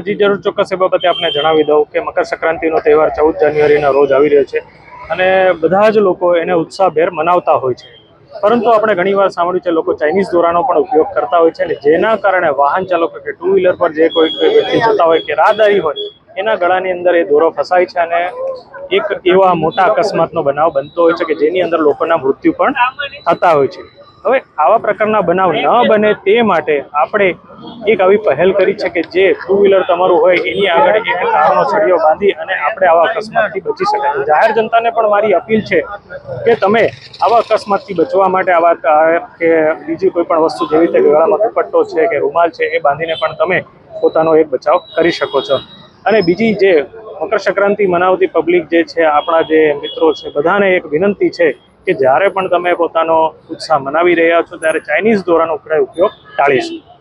જી, જરૂર ચોક્કસ એ બાબતે આપને જણાવી દઉં કે મકર સંક્રાંતિનો તહેવાર ચૌદ જાન્યુઆરીના રોજ આવી રહ્યો છે અને બધા જ લોકો એને ઉત્સાહભેર મનાવતા હોય છે. પરંતુ આપણે ઘણીવાર સાંભળ્યું છે લોકો ચાઇનીઝ દોરાનો પણ ઉપયોગ કરતા હોય છે અને જેના કારણે વાહન ચાલકો કે ટુ વ્હીલર પર જે કોઈ વ્યક્તિ જતા હોય કે રાહદારી હોય, એના ગળાની અંદર એ દોરો ફસાય છે અને એક એવા મોટા અકસ્માતનો બનાવ બનતો હોય છે કે જેની અંદર લોકોના મૃત્યુ પણ થતા હોય છે. હવે આવા પ્રકારના બનાવ ન બને તે માટે આપણે એક આવી પહેલ કરી છે કે જે ટુ વ્હીલર તમારું હોય, એની આગળ એક તારનો છડિયો બાંધી અને આપણે આવા અકસ્માતથી બચી શકાય. જાહેર જનતાને પણ મારી અપીલ છે કે તમે આવા અકસ્માતથી બચવા માટે આવા કે બીજી કોઈ પણ વસ્તુ જેવી રીતે ગળામાં દુપટ્ટો છે કે રૂમાલ છે એ બાંધીને પણ તમે પોતાનો એક બચાવ કરી શકો છો. અને બીજી જે મકર સંક્રાંતિ મનાવતી પબ્લિક જે છે, આપણા જે મિત્રો છે, બધાને એક વિનંતી છે કે જ્યારે પણ તમે પોતાનો ઉત્સાહ મનાવી રહ્યા છો ત્યારે ચાઇનીઝ દોરાનો ઉપયોગ ટાળીશું.